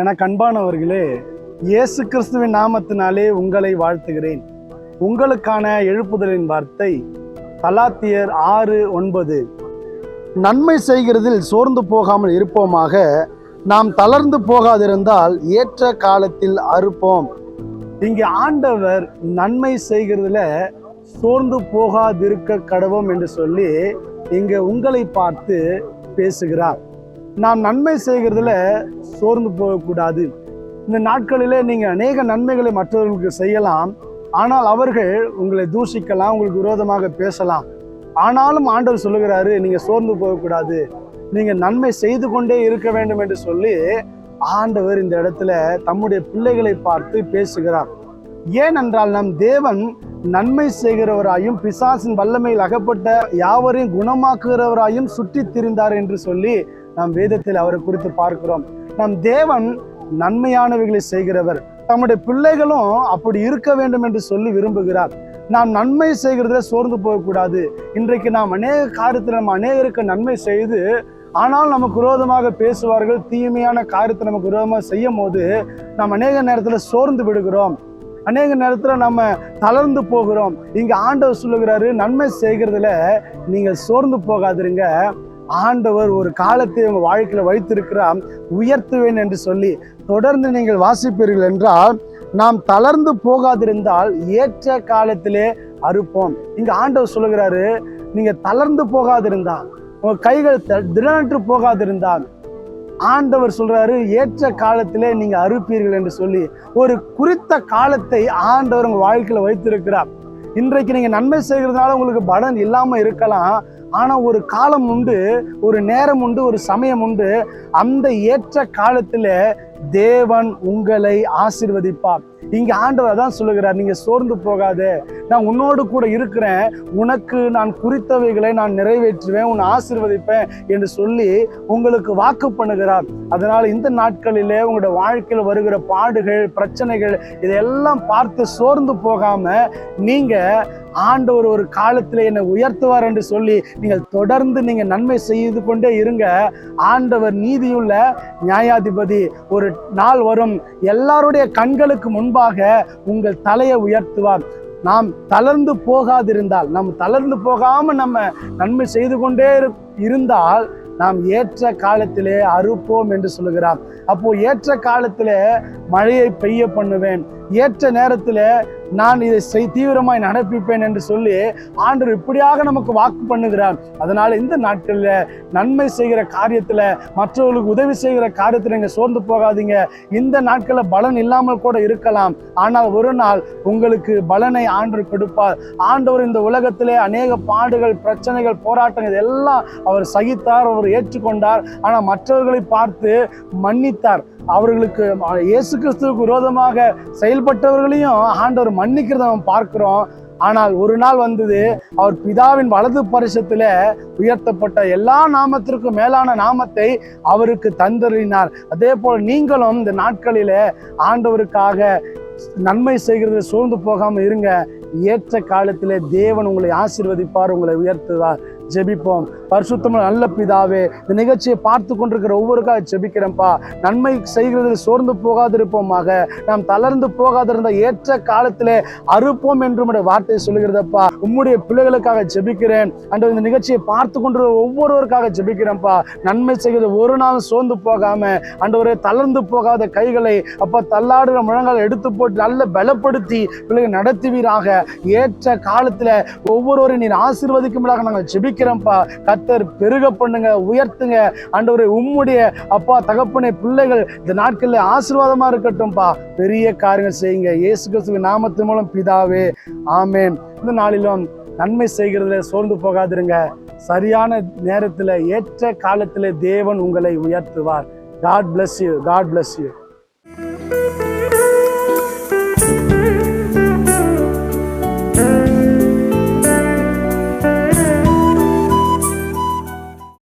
எனக்கு அன்பானவர்களே இயேசு கிறிஸ்துவின் நாமத்தினாலே உங்களை வாழ்த்துகிறேன். உங்களுக்கான எழுப்புதலின் வார்த்தை கலாத்தியர் ஆறு ஒன்பது. நன்மை செய்கிறதில் சோர்ந்து போகாமல் இருப்போமாக நாம் தளர்ந்து போகாதிருந்தால் ஏற்ற காலத்தில் அறுப்போம். இங்கே ஆண்டவர் நன்மை செய்கிறதுல சோர்ந்து போகாதிருக்க கடவோம் என்று சொல்லி இங்கே உங்களை பார்த்து பேசுகிறார். நாம் நன்மை செய்கிறதுல சோர்ந்து போகக்கூடாது. இந்த நாட்களிலே நீங்கள் அநேக நன்மைகளை மற்றவர்களுக்கு செய்யலாம். ஆனால் அவர்கள் உங்களை தூஷிக்கலாம் உங்களுக்கு விரோதமாக பேசலாம். ஆனாலும் ஆண்டவர் சொல்லுகிறாரு நீங்கள் சோர்ந்து போகக்கூடாது. நீங்கள் நன்மை செய்து கொண்டே இருக்க வேண்டும் என்று சொல்லி ஆண்டவர் இந்த இடத்துல தம்முடைய பிள்ளைகளை பார்த்து பேசுகிறார். ஏனென்றால் நம் தேவன் நன்மை செய்கிறவராயும் பிசாசின் வல்லமையில் அகப்பட்ட யாவரையும் குணமாக்குகிறவராயும் சுற்றித் திரிந்தார் என்று சொல்லி நாம் வேதத்தில் அவரை குறித்து பார்க்கிறோம். நம் தேவன் நன்மையானவைகளை செய்கிறவர். தம்முடைய பிள்ளைகளும் அப்படி இருக்க வேண்டும் என்று சொல்லி விரும்புகிறார். நாம் நன்மை செய்கிறதுல சோர்ந்து போகக்கூடாது. இன்றைக்கு நாம் அநேக காரியத்தில் நம்ம அநேகருக்கு நன்மை செய்து ஆனால் நமக்கு விரோதமாக பேசுவார்கள் தீமையான காரியத்தை நமக்கு விரோதமாக செய்யும் போது நாம் அநேக நேரத்தில் சோர்ந்து விடுகிறோம். அநேக நேரத்தில் நம்ம தளர்ந்து போகிறோம். இங்கே ஆண்டவர் சொல்லுகிறாரு நன்மை செய்கிறதுல நீங்கள் சோர்ந்து போகாதிருங்க. ஆண்டவர் ஒரு காலத்தை உங்கள் வாழ்க்கையில் வைத்திருக்கிறார் உயர்த்துவேன் என்று சொல்லி தொடர்ந்து நீங்கள் வாசிப்பீர்கள் என்றால் நாம் தளர்ந்து போகாதிருந்தால் ஏற்ற காலத்திலே அறுப்போம். இங்க ஆண்டவர் சொல்லுகிறாரு நீங்க தளர்ந்து போகாதிருந்தால் உங்க கைகள் த- திடனற்று போகாதிருந்தால் ஆண்டவர் சொல்றாரு ஏற்ற காலத்திலே நீங்க அறுப்பீர்கள் என்று சொல்லி ஒரு குறித்த காலத்தை ஆண்டவர் உங்க வாழ்க்கையில வைத்திருக்கிறார். இன்றைக்கு நீங்க நன்மை செய்கிறதுனால உங்களுக்கு பலன் இல்லாம இருக்கலாம் ஆனால் ஒரு காலம் உண்டு ஒரு நேரம் உண்டு ஒரு சமயம் உண்டு. அந்த ஏற்ற காலத்தில் தேவன் உங்களை ஆசிர்வதிப்பார். இங்க ஆண்டவர் தான் சொல்லுகிறார் நீங்க சோர்ந்து போகாதே. நான் உன்னோடு கூட இருக்கிறேன். உனக்கு நான் குறித்தவைகளை நான் நிறைவேற்றுவேன் உன்னை ஆசிர்வதிப்பேன் என்று சொல்லி உங்களுக்கு வாக்கு பண்ணுகிறார். அதனால இந்த நாட்களிலே உங்களோட வாழ்க்கையில் வருகிற பாடுகள் பிரச்சனைகள் இதையெல்லாம் பார்த்து சோர்ந்து போகாம நீங்க ஆண்டவர் ஒரு காலத்தில் என்னை உயர்த்துவார் என்று சொல்லி நீங்கள் தொடர்ந்து நீங்க நன்மை செய்து கொண்டே இருங்க. ஆண்டவர் நீதியுள்ள நியாயாதிபதி ஒரு நாள் வரும். எல்லாருடைய கண்களுக்கு முன்பாக உங்கள் தலையை உயர்த்துவார். நாம் தளர்ந்து போகாதிருந்தால் நாம் தளர்ந்து போகாமல் நம்ம நன்மை செய்து கொண்டே இருந்தால் நாம் ஏற்ற காலத்திலே அறுப்போம் என்று சொல்லுகிறார். அப்போ ஏற்ற காலத்திலே மழையை பெய்ய பண்ணுவேன். ஏற்ற நேரத்தில் நான் இதை செய் தீவிரமாய் நடப்பிப்பேன் என்று சொல்லி ஆண்டவர் இப்படியாக நமக்கு வாக்கு பண்ணுகிறார். அதனால இந்த நாட்களில் நன்மை செய்கிற காரியத்தில் மற்றவர்களுக்கு உதவி செய்கிற காரியத்தில் நீங்கள் சோர்ந்து போகாதீங்க. இந்த நாட்களில் பலன் இல்லாமல் கூட இருக்கலாம். ஆனால் ஒரு நாள் உங்களுக்கு பலனை ஆண்டவர் கொடுப்பார். ஆண்டவர் இந்த உலகத்திலே அநேக பாடுகள் பிரச்சனைகள் போராட்டங்கள் இதெல்லாம் அவர் சகித்தார் அவர் ஏற்றுக்கொண்டார். ஆனால் மற்றவர்களை பார்த்து மன்னித்தார். அவர்களுக்கு இயேசு கிறிஸ்துவுக்கு விரோதமாக செயல்பட்டவர்களையும் ஆண்டவர் மன்னிக்கிறத நம்ம பார்க்கிறோம். ஆனால் ஒரு நாள் வந்தது அவர் பிதாவின் வலது பரிசத்தில் உயர்த்தப்பட்ட எல்லா நாமத்திற்கும் மேலான நாமத்தை அவருக்கு தந்தறினார் அதே போல் நீங்களும் இந்த நாட்களிலே ஆண்டவருக்காக நன்மை செய்கிறது சூழ்ந்து போகாமல் இருங்க. ஏற்ற காலத்தில் தேவன் உங்களை ஆசிர்வதிப்பார் உங்களை உயர்த்துவார். ஜெபிப்போம். பரிசுத்தம் நல்ல பிதாவே இந்த நிகழ்ச்சியை பார்த்து கொண்டிருக்கிற ஒவ்வொருக்காக ஜெபிக்கிறேன்ப்பா. நன்மை செய்கிறதில் சோர்ந்து போகாதிருப்போமாக. நாம் தளர்ந்து போகாதிருந்த ஏற்ற காலத்திலே அறுப்போம் என்று உடைய வார்த்தை சொல்லுகிறதப்பா. உம்முடைய பிள்ளைகளுக்காக ஜெபிக்கிறேன். அன்று இந்த நிகழ்ச்சியை பார்த்து கொண்டு ஒவ்வொருவருக்காக ஜெபிக்கிறேன்ப்பா. நன்மை செய்கிறது ஒரு நாள் சோர்ந்து போகாம அண்டவரே தளர்ந்து போகாத கைகளை அப்பா தள்ளாடுற முழங்கால் எடுத்து போட்டு நல்ல பலப்படுத்தி பிள்ளைகள் நடத்துவீராக. ஏற்ற காலத்துல ஒவ்வொருவரையும் நீர் ஆசீர்வதிக்கும்படியாக நாங்கள் ஜெபிக்கிறோம்ப்பா கத்தர் பெருக பண்ணுங்க உயர்த்துங்க. ஆண்டவரே உம்முடைய அப்பா தகப்பனை பிள்ளைகள் இந்த நாட்களில் ஆசீர்வாதமா இருக்கட்டும்ப்பா பெரிய காரியங்கள் செய்யுங்க. இயேசு கிறிஸ்துவின் நாமத்தின் மூலம் பிதாவே ஆமேன். இந்த நாளிலும் நன்மை செய்கிறதுல சோர்ந்து போகாதிருங்க. சரியான நேரத்தில் ஏற்ற காலத்தில் தேவன் உங்களை உயர்த்துவார். God bless you God bless you